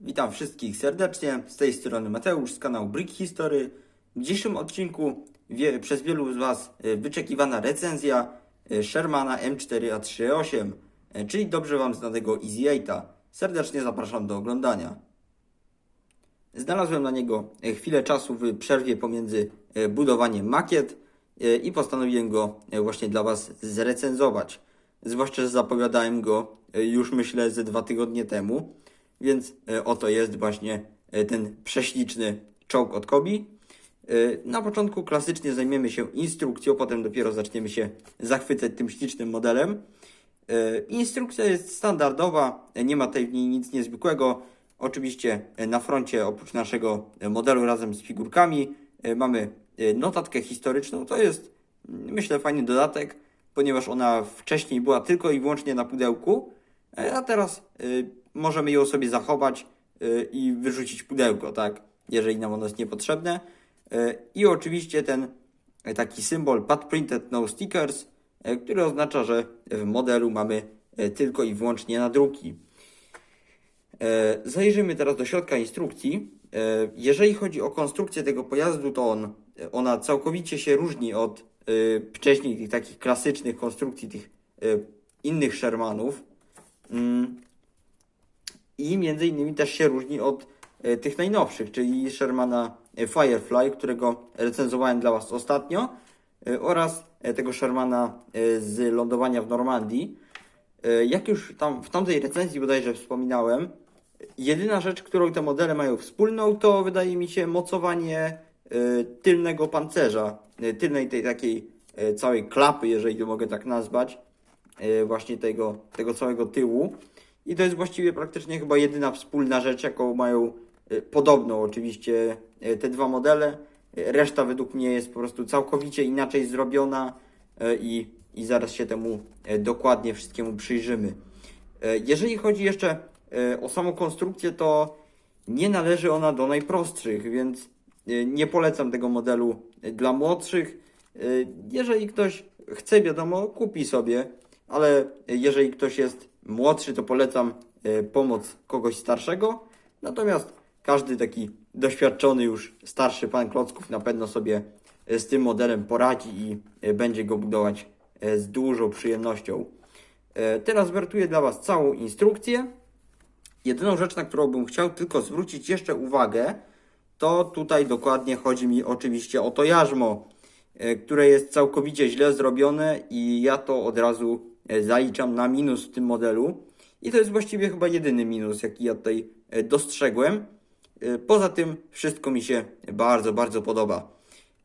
Witam wszystkich serdecznie. Z tej strony Mateusz z kanału Brick History. W dzisiejszym odcinku wie, przez wielu z Was e, wyczekiwana recenzja e, Shermana M4A38, e, czyli dobrze Wam znanego Easy 8. Serdecznie zapraszam do oglądania. Znalazłem na niego chwilę czasu w przerwie pomiędzy budowaniem makiet i postanowiłem go właśnie dla Was zrecenzować. Zwłaszcza, że zapowiadałem go już myślę ze dwa tygodnie temu, więc e, oto jest właśnie e, ten prześliczny czołg od Kobi. E, Na początku klasycznie zajmiemy się instrukcją, potem dopiero zaczniemy się zachwycać tym ślicznym modelem. Instrukcja jest standardowa, nie ma tutaj w niej nic niezwykłego. Oczywiście na froncie oprócz naszego modelu razem z figurkami mamy notatkę historyczną. To jest mm, myślę fajny dodatek, ponieważ ona wcześniej była tylko i wyłącznie na pudełku, a teraz możemy ją sobie zachować e, i wyrzucić pudełko, tak, jeżeli nam ono jest niepotrzebne. E, I oczywiście ten e, taki symbol pad printed no stickers, który oznacza, że w modelu mamy tylko i wyłącznie nadruki. Zajrzyjmy teraz do środka instrukcji. Jeżeli chodzi o konstrukcję tego pojazdu, to on, ona całkowicie się różni od wcześniej tych takich klasycznych konstrukcji tych innych Shermanów. I między innymi też się różni od e, tych najnowszych, czyli Shermana e, Firefly, którego recenzowałem dla Was ostatnio, e, oraz tego Shermana z lądowania w Normandii. Jak już tam w tamtej recenzji bodajże wspominałem, jedyna rzecz, którą te modele mają wspólną, to wydaje mi się mocowanie tylnego pancerza, tylnej tej takiej całej klapy, jeżeli to mogę tak nazwać, właśnie tego, tego całego tyłu. I to jest właściwie praktycznie chyba jedyna wspólna rzecz, jaką mają e, podobną oczywiście e, te dwa modele. E, Reszta według mnie jest po prostu całkowicie inaczej zrobiona i, i zaraz się temu dokładnie wszystkiemu przyjrzymy. Jeżeli chodzi jeszcze o samą konstrukcję, to nie należy ona do najprostszych, więc nie polecam tego modelu dla młodszych. Jeżeli ktoś chce, wiadomo, kupi sobie, ale jeżeli ktoś jest młodszy, to polecam e, pomoc kogoś starszego. Natomiast każdy taki doświadczony już starszy pan klocków na pewno sobie e, z tym modelem poradzi i e, będzie go budować z dużą przyjemnością. Teraz wertuję dla Was całą instrukcję. Jedyną rzecz, na którą bym chciał tylko zwrócić jeszcze uwagę, to tutaj dokładnie chodzi mi oczywiście o to jarzmo, które jest całkowicie źle zrobione i ja to od razu zaliczam na minus w tym modelu. I to jest właściwie chyba jedyny minus, jaki ja tutaj e, dostrzegłem. E, Poza tym wszystko mi się bardzo, bardzo podoba.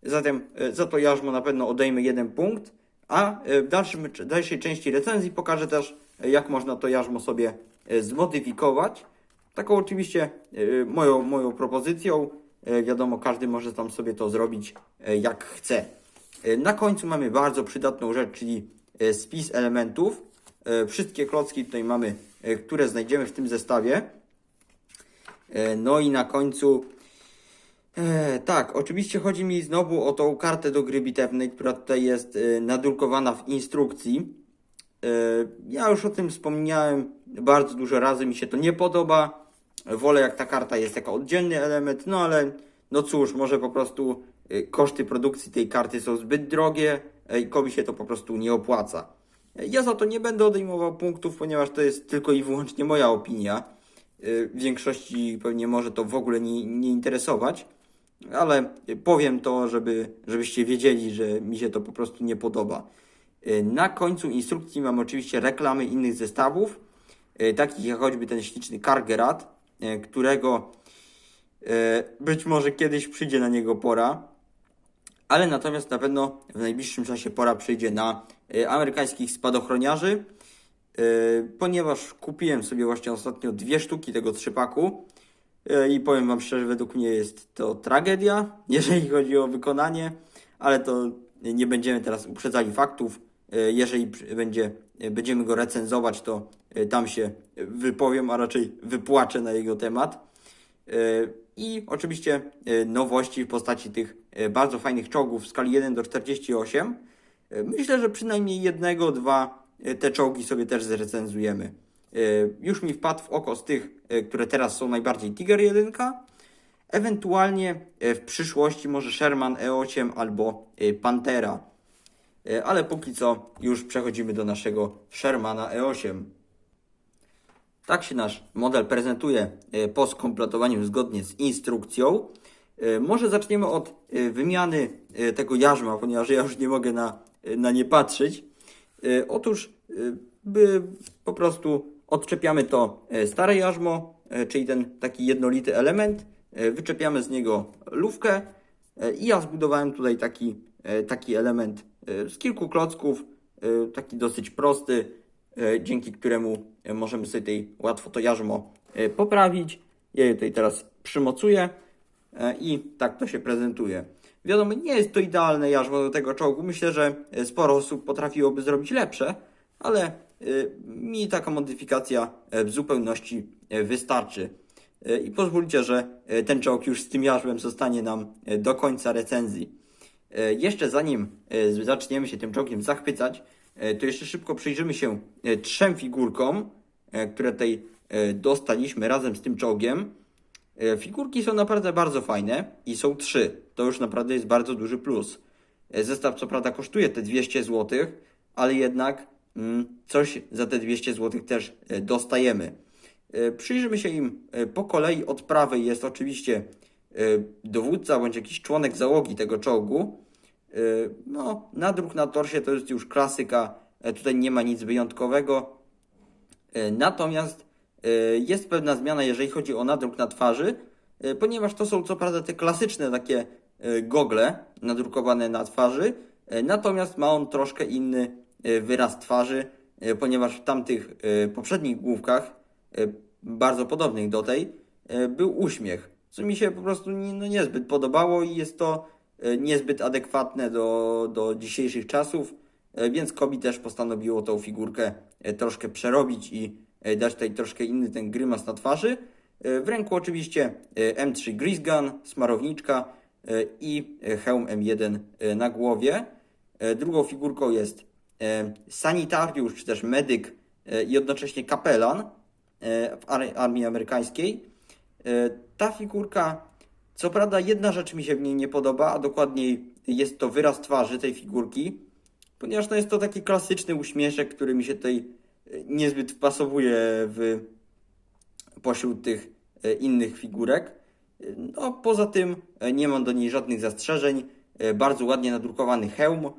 Zatem e, za to jarzmo na pewno odejmę jeden punkt, a e, w dalszym, dalszej części recenzji pokażę też, e, jak można to jarzmo sobie e, zmodyfikować. Taką oczywiście e, moją, moją propozycją. E, Wiadomo, każdy może tam sobie to zrobić e, jak chce. E, Na końcu mamy bardzo przydatną rzecz, czyli e, spis elementów. E, Wszystkie klocki tutaj mamy, e, które znajdziemy w tym zestawie. E, No i na końcu E, tak, oczywiście chodzi mi znowu o tą kartę do gry bitewnej, która tutaj jest e, nadrukowana w instrukcji. E, ja już o tym wspomniałem bardzo dużo razy, mi się to nie podoba. Wolę jak ta karta jest jako oddzielny element, no ale no cóż, może po prostu e, koszty produkcji tej karty są zbyt drogie e, i komuś się to po prostu nie opłaca. Ja za to nie będę odejmował punktów, ponieważ to jest tylko i wyłącznie moja opinia. E, Większości pewnie może to w ogóle nie, nie interesować ale powiem to, żeby, żebyście wiedzieli, że mi się to po prostu nie podoba. Y, Na końcu instrukcji mamy oczywiście reklamy innych zestawów, y, takich jak choćby ten śliczny Kargerat, którego być może kiedyś przyjdzie na niego pora, ale natomiast na pewno w najbliższym czasie pora przyjdzie na y, amerykańskich spadochroniarzy, y, ponieważ kupiłem sobie właśnie ostatnio dwie sztuki tego trzypaku E, I powiem Wam szczerze, według mnie jest to tragedia, jeżeli chodzi o wykonanie, ale to nie będziemy teraz uprzedzali faktów. E, Jeżeli będzie, e, będziemy go recenzować, to e, tam się wypowiem, a raczej wypłaczę na jego temat. I oczywiście e, nowości w postaci tych e, bardzo fajnych czołgów w skali 1 do 48. E, Myślę, że przynajmniej jednego, dwa te czołgi sobie też zrecenzujemy. już mi wpadł w oko z tych, które teraz są najbardziej Tiger 1. Ewentualnie w przyszłości może Sherman E8 albo Pantera. Ale póki co już przechodzimy do naszego Shermana E8. Tak się nasz model prezentuje e, po skompletowaniu zgodnie z instrukcją. E, Może zaczniemy od e, wymiany tego jarzma, ponieważ ja już nie mogę na, na nie patrzeć. Otóż po prostu odczepiamy to stare jarzmo, czyli ten taki jednolity element, wyczepiamy z niego lufkę i ja zbudowałem tutaj taki, taki element z kilku klocków, taki dosyć prosty, dzięki któremu e, możemy sobie tutaj łatwo to jarzmo e, poprawić. Ja je tutaj teraz przymocuję e, i tak to się prezentuje. Wiadomo, nie jest to idealne jarzmo do tego czołgu. Myślę, że e, sporo osób potrafiłoby zrobić lepsze, ale e, mi taka modyfikacja e, w zupełności e, wystarczy. E, I pozwólcie, że e, ten czołg już z tym jarzmem zostanie nam e, do końca recenzji. E, Jeszcze zanim e, zaczniemy się tym czołgiem zachwycać, e, to jeszcze szybko przyjrzymy się e, trzem figurkom, e, które tutaj e, dostaliśmy razem z tym czołgiem. E, Figurki są naprawdę bardzo fajne i są trzy. To już naprawdę jest bardzo duży plus. E, Zestaw co prawda kosztuje te 200 zł, ale jednak mm, coś za te 200 zł też e, dostajemy. E, Przyjrzymy się im e, po kolei. Od prawej jest oczywiście e, dowódca bądź jakiś członek załogi tego czołgu. E, No, nadruk na torsie to jest już klasyka. E, Tutaj nie ma nic wyjątkowego. E, Natomiast e, jest pewna zmiana, jeżeli chodzi o nadruk na twarzy, ponieważ to są co prawda te klasyczne takie gogle nadrukowane na twarzy, natomiast ma on troszkę inny wyraz twarzy, ponieważ w tamtych poprzednich główkach, bardzo podobnych do tej, był uśmiech, co mi się po prostu nie, no niezbyt podobało i jest to niezbyt adekwatne do, do dzisiejszych czasów. E, Więc Kobi też postanowiło tą figurkę e, troszkę przerobić i e, dać tutaj troszkę inny ten grymas na twarzy. E, W ręku oczywiście e, M3 Grease Gun, smarowniczka e, i e, hełm M1 e, na głowie. E, Drugą figurką jest e, sanitariusz czy też medyk e, i jednocześnie kapelan e, w ar- armii amerykańskiej. E, Ta figurka, co prawda jedna rzecz mi się w niej nie podoba, a dokładniej jest to wyraz twarzy tej figurki, ponieważ no jest to taki klasyczny uśmieszek, który mi się tutaj e, niezbyt wpasowuje w pośród tych e, innych figurek. No, poza tym e, nie mam do niej żadnych zastrzeżeń. Bardzo ładnie nadrukowany hełm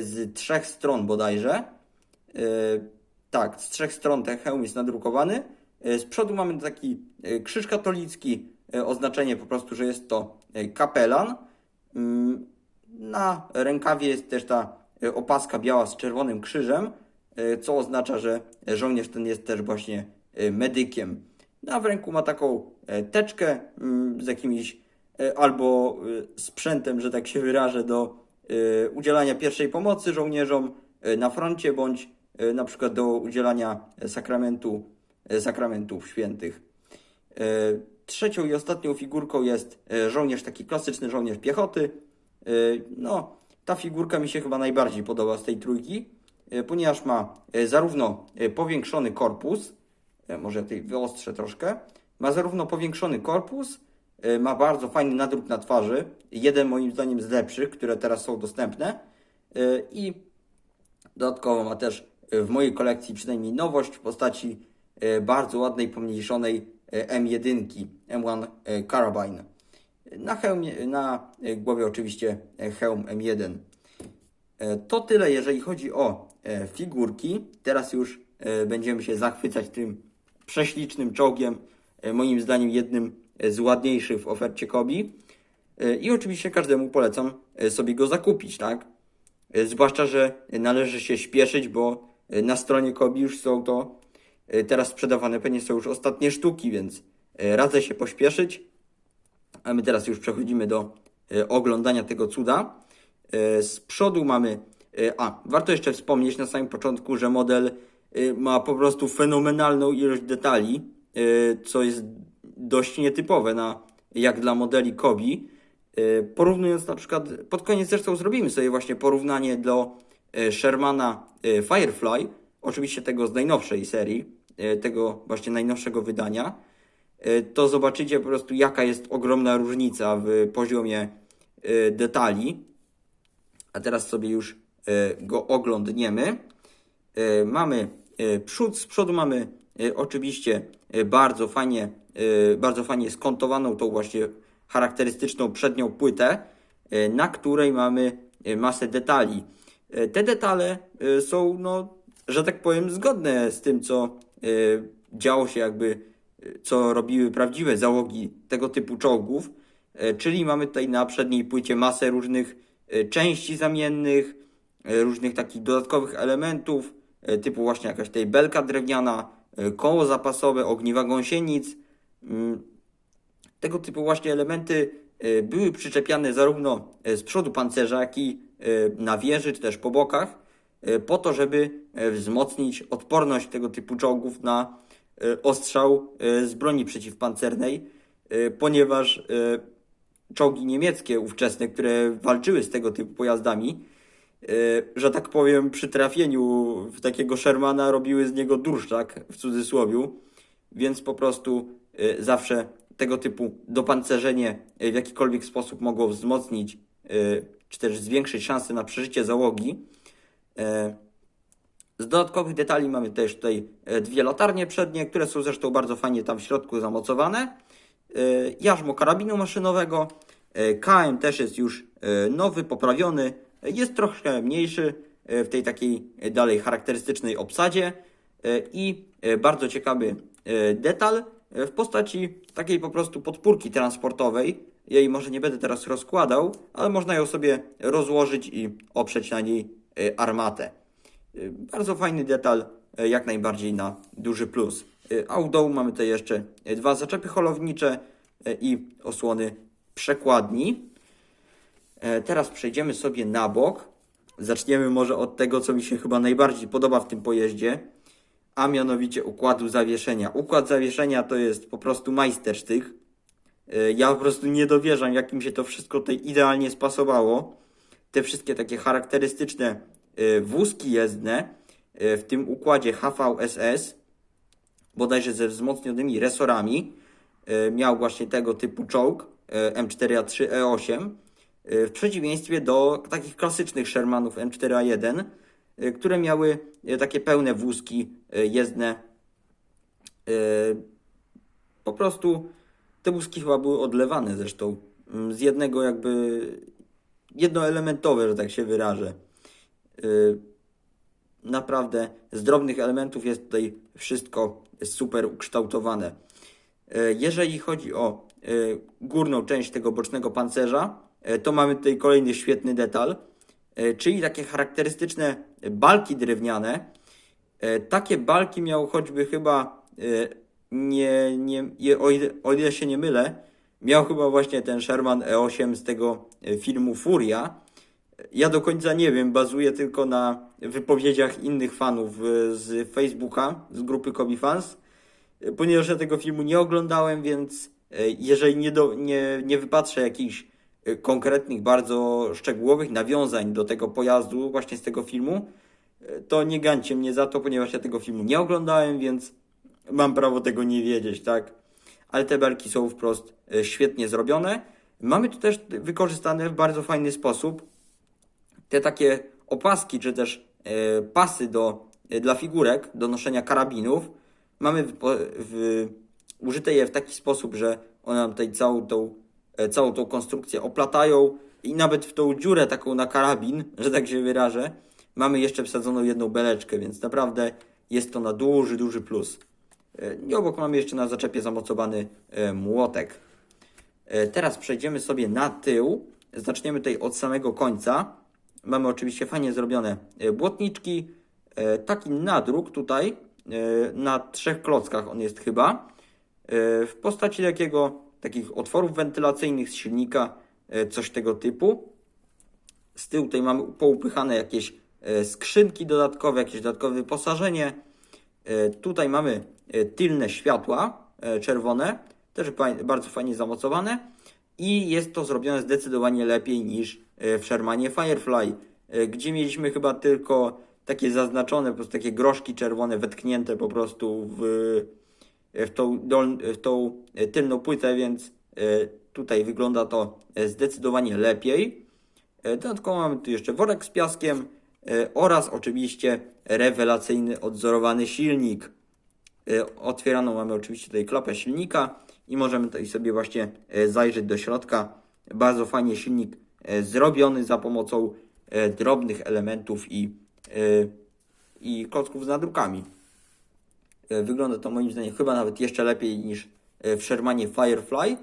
z trzech stron bodajże. Tak, z trzech stron ten hełm jest nadrukowany. Z przodu mamy taki krzyż katolicki, oznaczenie po prostu, że jest to e, kapelan. Mm, Na rękawie jest też ta e, opaska biała z czerwonym krzyżem, e, co oznacza, że żołnierz ten jest też właśnie e, medykiem. No, a w ręku ma taką e, teczkę mm, z jakimś e, albo e, sprzętem, że tak się wyrażę, do e, udzielania pierwszej pomocy żołnierzom e, na froncie, bądź e, na przykład do udzielania sakramentu, e, sakramentów świętych. Trzecią i ostatnią figurką jest e, żołnierz, taki klasyczny żołnierz piechoty. E, No, ta figurka mi się chyba najbardziej podoba z tej trójki, e, ponieważ ma zarówno powiększony korpus, może tutaj wyostrzę troszkę, ma zarówno powiększony korpus, ma bardzo fajny nadruk na twarzy, jeden moim zdaniem z lepszych, które teraz są dostępne i Dodatkowo ma też w mojej kolekcji przynajmniej nowość w postaci bardzo ładnej, pomniejszonej M1, M1 e, Carabine. Na, hełmie, na e, głowie oczywiście e, hełm M1. E, To tyle, jeżeli chodzi o figurki. Teraz już będziemy się zachwycać tym prześlicznym czołgiem, moim zdaniem jednym z ładniejszych w ofercie Kobi. I oczywiście każdemu polecam sobie go zakupić, tak? Zwłaszcza, że należy się śpieszyć, bo na stronie Kobi już są to teraz sprzedawane, pewnie są już ostatnie sztuki, więc e, radzę się pośpieszyć. A my teraz już przechodzimy do e, oglądania tego cuda. Z przodu mamy. A, warto jeszcze wspomnieć na samym początku, że model ma po prostu fenomenalną ilość detali, co jest dość nietypowe na, jak dla modeli Kobi. Porównując na przykład, pod koniec zresztą zrobimy sobie właśnie porównanie do Shermana Firefly, oczywiście tego z najnowszej serii, tego właśnie najnowszego wydania, e, to zobaczycie po prostu jaka jest ogromna różnica w poziomie e, detali. A teraz sobie już e, go oglądniemy. E, Mamy e, przód, z przodu mamy e, oczywiście e, bardzo fajnie, e, bardzo fajnie skontowaną tą właśnie charakterystyczną przednią płytę, e, na której mamy e, masę detali. E, Te detale e, są, no, że tak powiem, zgodne z tym, co e, działo się jakby, e, co robiły prawdziwe załogi tego typu czołgów. E, Czyli mamy tutaj na przedniej płycie masę różnych części zamiennych, różnych takich dodatkowych elementów, typu właśnie jakaś tutaj belka drewniana, koło zapasowe, ogniwa gąsienic. Mm, Tego typu właśnie elementy były przyczepiane zarówno z przodu pancerza, jak i na wieży, czy też po bokach, po to, żeby e, wzmocnić odporność tego typu czołgów na e, ostrzał e, z broni przeciwpancernej, e, ponieważ e, czołgi niemieckie ówczesne, które walczyły z tego typu pojazdami, e, że tak powiem, przy trafieniu w takiego Shermana robiły z niego durszczak w cudzysłowiu, więc po prostu e, zawsze tego typu dopancerzenie e, w jakikolwiek sposób mogło wzmocnić e, czy też zwiększyć szanse na przeżycie załogi. E, Z dodatkowych detali mamy też tutaj e, dwie latarnie przednie, które są zresztą bardzo fajnie tam w środku zamocowane. E, Jarzmo karabinu maszynowego. KM też jest już nowy, poprawiony. Jest troszkę mniejszy w tej takiej dalej charakterystycznej obsadzie. I bardzo ciekawy detal w postaci takiej po prostu podpórki transportowej. Jej może nie będę teraz rozkładał, ale można ją sobie rozłożyć i oprzeć na niej armatę. Y, Bardzo fajny detal, y, jak najbardziej na duży plus. Y, A u dołu mamy tutaj jeszcze y, dwa zaczepy holownicze y, i osłony przekładni. Teraz przejdziemy sobie na bok. Zaczniemy może od tego, co mi się chyba najbardziej podoba w tym pojeździe, a mianowicie układu zawieszenia. Układ zawieszenia to jest po prostu majstersztyk. Y, Ja po prostu nie dowierzam, jak im się to wszystko tutaj idealnie spasowało. Te wszystkie takie charakterystyczne y, wózki jezdne y, w tym układzie HVSS, bodajże ze wzmocnionymi resorami, y, miał właśnie tego typu czołg y, M4A3E8, y, w przeciwieństwie do takich klasycznych Shermanów M4A1, y, które miały takie pełne wózki jezdne. Po prostu te wózki chyba były odlewane zresztą mm, z jednego jakby jednoelementowe, że tak się wyrażę. Y, Naprawdę z drobnych elementów jest tutaj wszystko super ukształtowane. Y, Jeżeli chodzi o y, górną część tego bocznego pancerza, to mamy tutaj kolejny świetny detal, czyli takie charakterystyczne balki drewniane. Takie balki miał choćby chyba, nie, nie, o, ile, o ile się nie mylę, miał chyba właśnie ten Sherman E8 z tego y, filmu Furia. Ja do końca nie wiem, bazuję tylko na wypowiedziach innych fanów y, z Facebooka, z grupy Kobi Fans, y, ponieważ ja tego filmu nie oglądałem, więc jeżeli nie, do, nie, nie wypatrzę jakichś konkretnych, bardzo szczegółowych nawiązań do tego pojazdu właśnie z tego filmu, to nie gańcie mnie za to, ponieważ ja tego filmu nie oglądałem, więc mam prawo tego nie wiedzieć, tak? Ale te belki są wprost y, świetnie zrobione. Mamy tu też wykorzystane w bardzo fajny sposób te takie opaski, czy też e, pasy do, e, dla figurek do noszenia karabinów. Mamy w, w, użyte je w taki sposób, że one nam tutaj całą tą, e, całą tą konstrukcję oplatają i nawet w tą dziurę taką na karabin, że tak się wyrażę, mamy jeszcze wsadzoną jedną beleczkę, więc naprawdę jest to na duży, duży plus. E, I obok mamy jeszcze na zaczepie zamocowany e, młotek. E, Teraz przejdziemy sobie na tył. Zaczniemy tutaj od samego końca. Mamy oczywiście fajnie zrobione błotniczki. Taki nadruk tutaj na trzech klockach on jest chyba. W postaci takiego, takich otworów wentylacyjnych z silnika, coś tego typu. Z tyłu tutaj mamy poupychane jakieś skrzynki dodatkowe, jakieś dodatkowe wyposażenie. Tutaj mamy tylne światła e, czerwone, też bardzo fajnie zamocowane i jest to zrobione zdecydowanie lepiej niż e, w Shermanie Firefly, e, gdzie mieliśmy chyba tylko takie zaznaczone, po prostu takie groszki czerwone wetknięte po prostu w, w, tą, dol, w tą tylną płytę, więc e, tutaj wygląda to e, zdecydowanie lepiej. E, Dodatkowo mamy tu jeszcze worek z piaskiem e, oraz oczywiście rewelacyjny odzorowany silnik. E, Otwieraną mamy oczywiście tutaj klapę silnika i możemy tutaj sobie właśnie e, zajrzeć do środka. Bardzo fajnie silnik e, zrobiony za pomocą drobnych elementów i, i klocków z nadrukami. Wygląda to moim zdaniem chyba nawet jeszcze lepiej niż w Shermanie Firefly.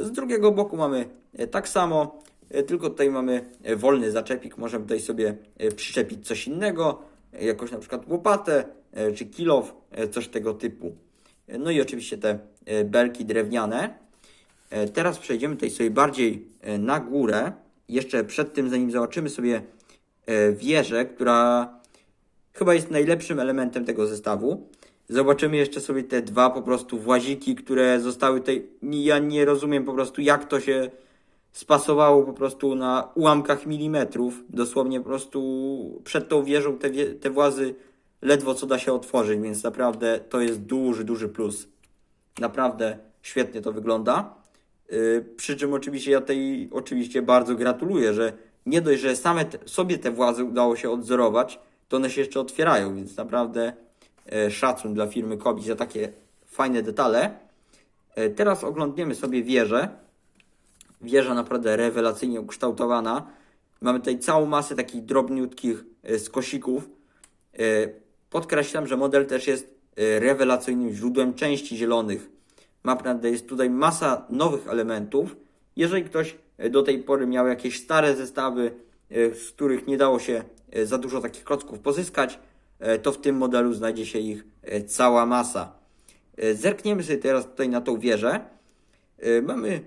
Z drugiego boku mamy tak samo, tylko tutaj mamy wolny zaczepik. Możemy tutaj sobie przyczepić coś innego, jakąś na przykład łopatę czy kilow, e, coś tego typu. E, No i oczywiście te e, belki drewniane. E, Teraz przejdziemy tutaj sobie bardziej e, na górę. Jeszcze przed tym, zanim zobaczymy sobie e, wieżę, która chyba jest najlepszym elementem tego zestawu. Zobaczymy jeszcze sobie te dwa po prostu właziki, które zostały tutaj. Ja nie rozumiem po prostu, jak to się spasowało po prostu na ułamkach milimetrów. Dosłownie po prostu przed tą wieżą te, te włazy ledwo co da się otworzyć, więc naprawdę to jest duży, duży plus. Naprawdę świetnie to wygląda. Yy, przy czym oczywiście ja tej oczywiście bardzo gratuluję, że nie dość, że same te, sobie te włazy udało się odzorować, to one się jeszcze otwierają, więc naprawdę e, szacun dla firmy Kobi za takie fajne detale. E, teraz oglądniemy sobie wieżę. Wieża naprawdę rewelacyjnie ukształtowana. Mamy tutaj całą masę takich drobniutkich skosików. Podkreślam, że model też jest e, rewelacyjnym źródłem części zielonych. Naprawdę jest tutaj masa nowych elementów. Jeżeli ktoś e, do tej pory miał jakieś stare zestawy, e, z których nie dało się za dużo takich klocków pozyskać, to w tym modelu znajdzie się ich cała masa. Zerkniemy sobie teraz tutaj na tą wieżę. Mamy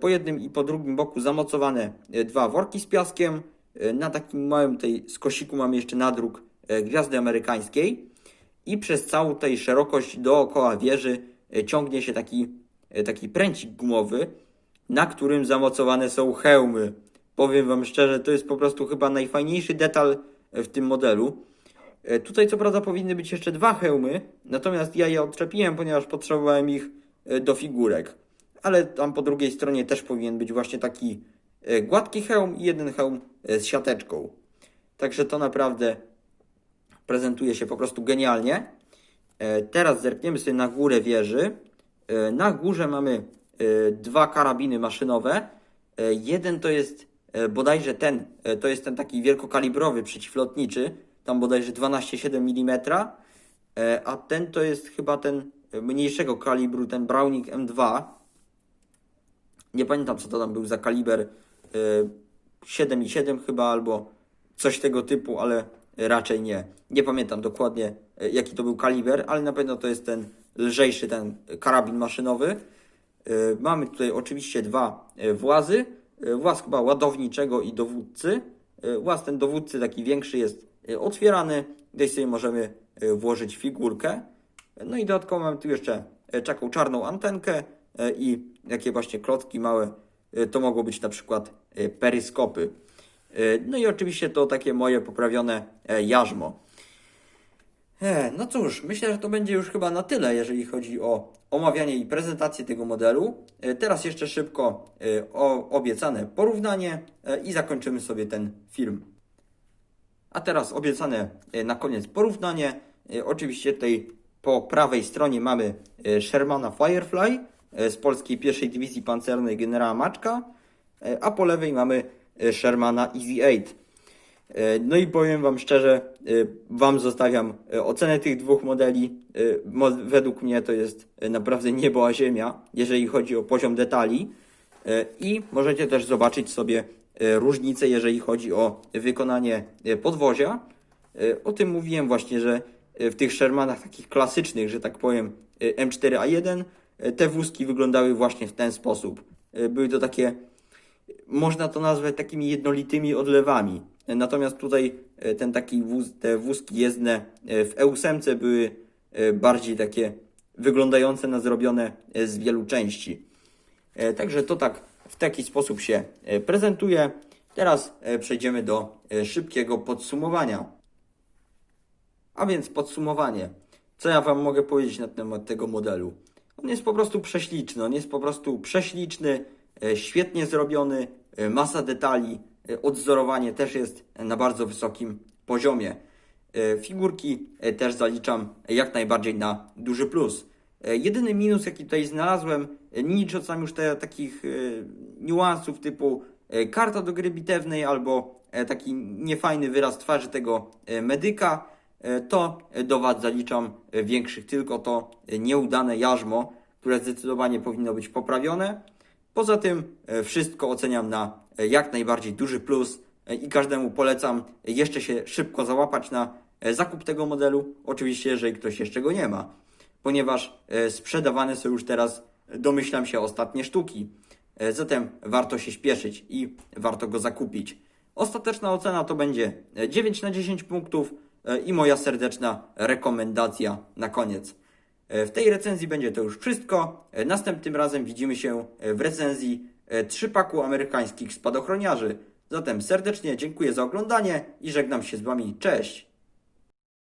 po jednym i po drugim boku zamocowane dwa worki z piaskiem. Na takim małym tej skosiku mamy jeszcze nadruk gwiazdy amerykańskiej. I przez całą tej szerokość dookoła wieży e, ciągnie się taki, e, taki pręcik gumowy, na którym zamocowane są hełmy. Powiem Wam szczerze, to jest po prostu chyba najfajniejszy detal e, w tym modelu. E, Tutaj co prawda powinny być jeszcze dwa hełmy, natomiast ja je odczepiłem, ponieważ potrzebowałem ich e, do figurek. Ale tam po drugiej stronie też powinien być właśnie taki e, gładki hełm i jeden hełm e, z siateczką. Także to naprawdę prezentuje się po prostu genialnie. E, Teraz zerkniemy sobie na górę wieży. E, Na górze mamy e, dwa karabiny maszynowe. Jeden to jest bodajże ten, to jest ten taki wielkokalibrowy przeciwlotniczy, tam bodajże 12,7 mm, a ten to jest chyba ten mniejszego kalibru, ten Browning M2. Nie pamiętam co to tam był za kaliber, e, 7,7 chyba albo coś tego typu, ale raczej nie. Nie pamiętam dokładnie e, jaki to był kaliber, ale na pewno to jest ten lżejszy, ten karabin maszynowy. E, Mamy tutaj oczywiście dwa e, włazy. Właz chyba ładowniczego i dowódcy. Właz ten dowódcy taki większy jest otwierany. Tutaj sobie możemy włożyć figurkę. No i dodatkowo mamy tu jeszcze taką czarną antenkę i jakie właśnie klocki małe. To mogą być na przykład peryskopy. E, No i oczywiście to takie moje poprawione e, jarzmo. E, No cóż, myślę, że to będzie już chyba na tyle, jeżeli chodzi o omawianie i prezentację tego modelu. Teraz jeszcze szybko o obiecane porównanie i zakończymy sobie ten film. A teraz obiecane na koniec porównanie. Oczywiście tutaj po prawej stronie mamy Shermana Firefly z polskiej pierwszej dywizji pancernej generała Maczka, a po lewej mamy Shermana Easy 8. E, No i powiem Wam szczerze, e, Wam zostawiam e, ocenę tych dwóch modeli. Mo- Według mnie to jest naprawdę niebo a ziemia, jeżeli chodzi o poziom detali. I możecie też zobaczyć sobie różnice, jeżeli chodzi o wykonanie podwozia. O tym mówiłem właśnie, że w tych Shermanach takich klasycznych, że tak powiem, e, M4A1, e, te wózki wyglądały właśnie w ten sposób. Były to takie można to nazwać takimi jednolitymi odlewami. Natomiast tutaj e, ten taki wóz, te wózki jezdne e, w E8 były e, bardziej takie wyglądające na zrobione z wielu części. Także to tak w taki sposób się prezentuje. Teraz przejdziemy do szybkiego podsumowania. A więc podsumowanie. Co ja Wam mogę powiedzieć na temat tego modelu? On jest po prostu prześliczny, on jest po prostu prześliczny, świetnie zrobiony, e, masa detali, e, odzorowanie też jest na bardzo wysokim poziomie. E, Figurki e, też zaliczam jak najbardziej na duży plus. E, Jedyny minus, jaki tutaj znalazłem, e, licząc tam już te, takich e, niuansów typu e, karta do gry bitewnej albo e, taki niefajny wyraz twarzy tego e, medyka, e, to e, do wad zaliczam e, większych, tylko to e, nieudane jarzmo, które zdecydowanie powinno być poprawione. Poza tym e, wszystko oceniam na e, jak najbardziej duży plus e, i każdemu polecam jeszcze się szybko załapać na zakup tego modelu. Oczywiście, jeżeli ktoś jeszcze go nie ma, ponieważ sprzedawane są już teraz, domyślam się, ostatnie sztuki. Zatem warto się śpieszyć i warto go zakupić. Ostateczna ocena to będzie e, 9 na 10 punktów i moja serdeczna rekomendacja na koniec. E, W tej recenzji będzie to już wszystko. E, Następnym razem widzimy się e, w recenzji trzypaku amerykańskich spadochroniarzy. Zatem serdecznie dziękuję za oglądanie i żegnam się z Wami. Cześć!